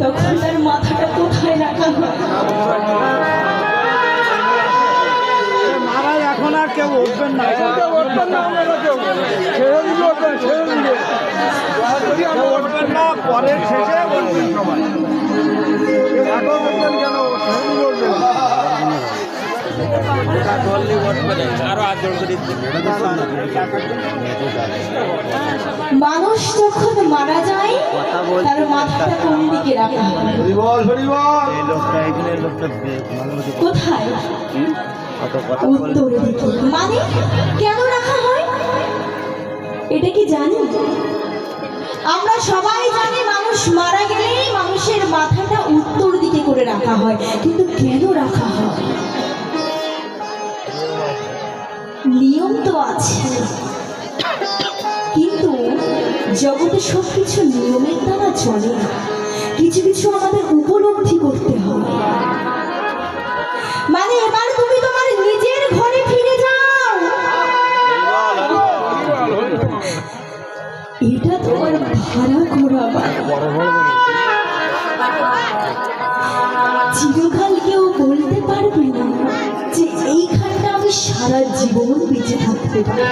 তখন তার মাথাটা কোথায় রাখা হয়? মারাই এখন আর কেউ উঠবেন না। উঠবেন না ছেড়ে দিলে উঠবেন ছেড়ে দিলে উঠবেন না পরের শেষে উঠবেন সবাই। এখন মানুষ যখন মারা যায়, তার মাথাটা কোন দিকে মানে কেন রাখা হয়? এটা কি জানি? আমরা সবাই জানি মানুষ মারা গেলেই মানুষের মাথাটা উত্তর দিকে করে রাখা হয়, কিন্তু কেন রাখা হয়? নিয়ম তো আছে। কিন্তু জগতে সবকিছু নিয়মের দ্বারা চলে না। কিছু কিছু আমাদের উপলব্ধি করতে হবে। মানে এবার তুমি তোমার নিজের ঘরে ফিরে যাও। এটা তোমার ভাড়া বাড়ি। চিরকাল কেউ বলতে পারবে না যে এইখানটা আমি সারা জীবন বেঁচে থাকতে পারি।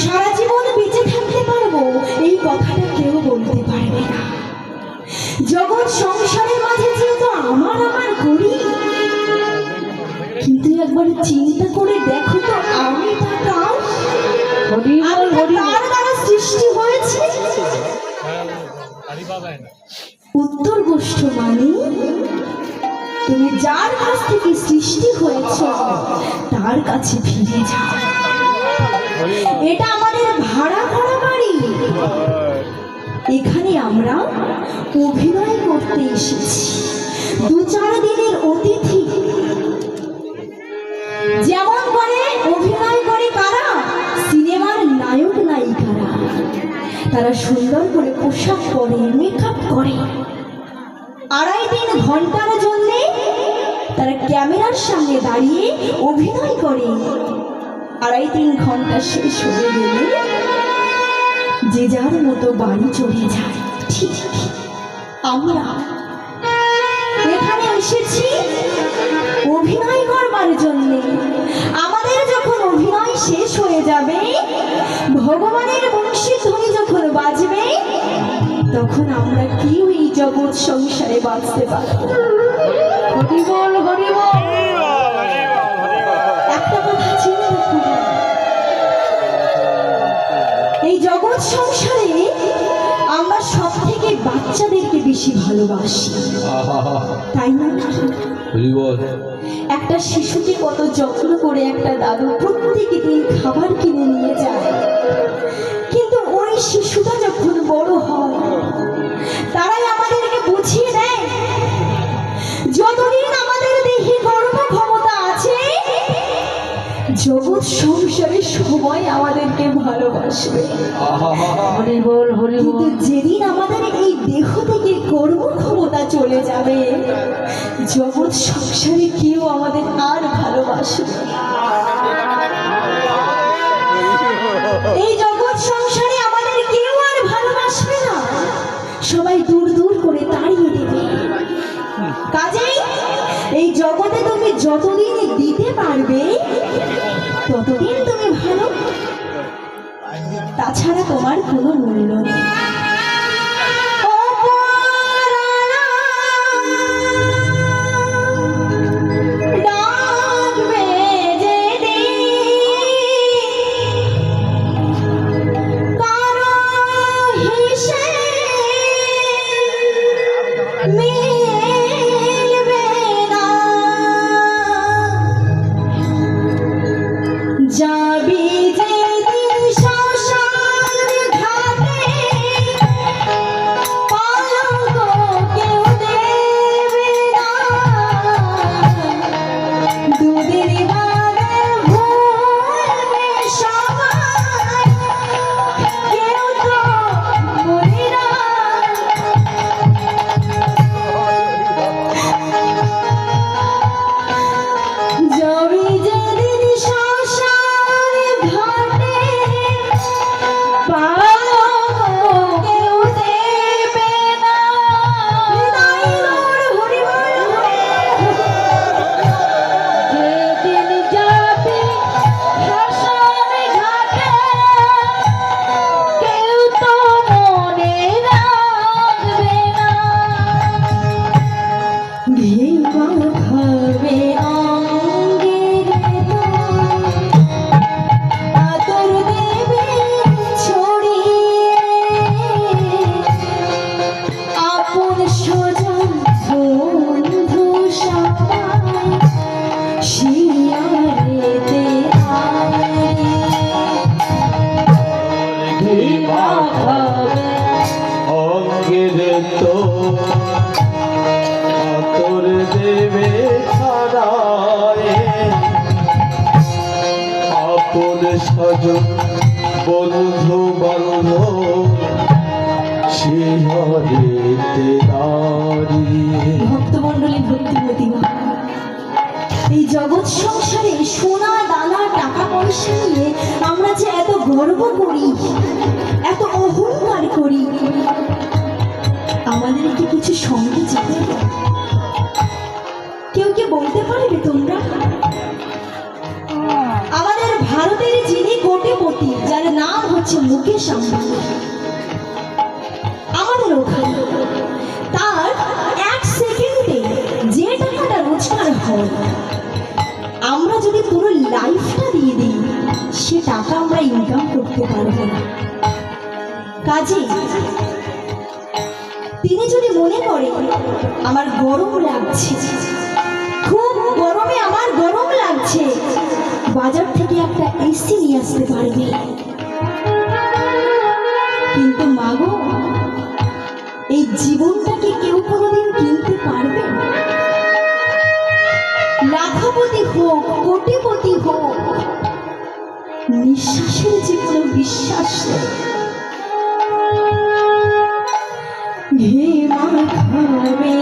সারা জীবন বেঁচে থাকতে পারব এই কথাটা কেউ বলতে পারবে না। জগৎ সংসারের মাঝে যেহেতু আমার আমার করি কিন্তু একবার চিন্তা করে দেখো তো আমি তার দ্বারা সৃষ্টি হয়েছে? উত্তর গোষ্ঠ মানে তুমি যার কাছ থেকে সৃষ্টি হয়েছ তার কাছে ফিরে যাও। এটা আমাদের ভাড়া করা বাড়ি। এখানে আমরা অভিনয় করতে এসেছি। দু চার দিনের অতিথি তারা সুন্দর করে পোশাক পরে মেকআপ করে। আড়াই তিন ঘণ্টার জন্যে তারা ক্যামেরার সামনে দাঁড়িয়ে অভিনয় করে। আড়াই তিন ঘণ্টা শেষ হয়ে গেলে যে যার মতো বাড়ি চলে যায়, ঠিক। আমরা এখানে এসেছি অভিনয় করবার জন্যে। আমাদের যখন অভিনয় শেষ হয়ে যাবে, ভগবানের বংশী বাজবে? তখন আমরা কেউ এই জগৎ সংসারে বাঁচতে পারব হরিবল হরিবল একটা কথা চিন্তা করুন এই জগৎ সংসারে আমরা সব থেকে বাচ্চাদেরকে বেশি ভালোবাসি। তাই না? একটা শিশুকে কত যত্ন করে একটা দাদু প্রত্যেক দিন খাবার কিনে নিয়ে যায়। শিশুটা যখন বড় হয় তারাই আমাদেরকে বুঝিয়ে দেয় যতদিন আমাদের দেহে কর্ম ক্ষমতা আছে জগৎ সংসারে সবাই আমাদেরকে ভালোবাসবে। কিন্তু যেদিন আমাদের এই দেহ থেকে কর্ম ক্ষমতা চলে যাবে জগৎ সংসারে কেউ আমাদের আর ভালোবাসবে এই জগৎ যতদিন দিতে পারবে ততদিন তুমি ভালো। তাছাড়া তোমার কোনো মূল্য নেই স্বজন বন্ধু বান্ধব এই জগৎ সংসারে সোনা দানা টাকা পয়সা নিয়ে আমরা যে এত গর্ব করি, এত অহংকার মুকেশ আম্বানি আমাদের ওখানে তার এক সেকেন্ডে যে টাকাটা রোজগার হয়, আমরা যদি পুরো লাইফটা দিয়ে দিই, সে টাকা আমরা ইনকাম করতে পারব না। কাজে, তিনি যদি মনে করে, আমার গরম লাগছে, খুব গরমে আমার গরম লাগছে, বাজার থেকে একটা এসি নিয়ে আসতে পারবে। জীবনটাকে কেউ কোনোদিন কিনতে পারবে লাখপতি হোক, কোটিপতি হোক, নিঃশ্বাসের যে কোনো বিশ্বাস নেই। হে মাখাবে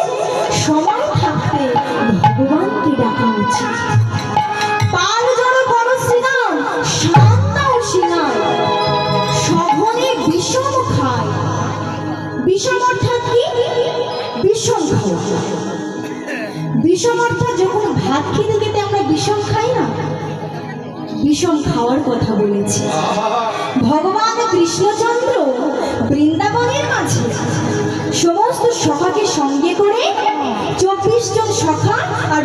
খাওয়ার কথা বলেছি। ভগবান কৃষ্ণচন্দ্র বৃন্দাবনের মাঝে সমস্ত সখাকে সঙ্গে করে চব্বিশ জন সখা আর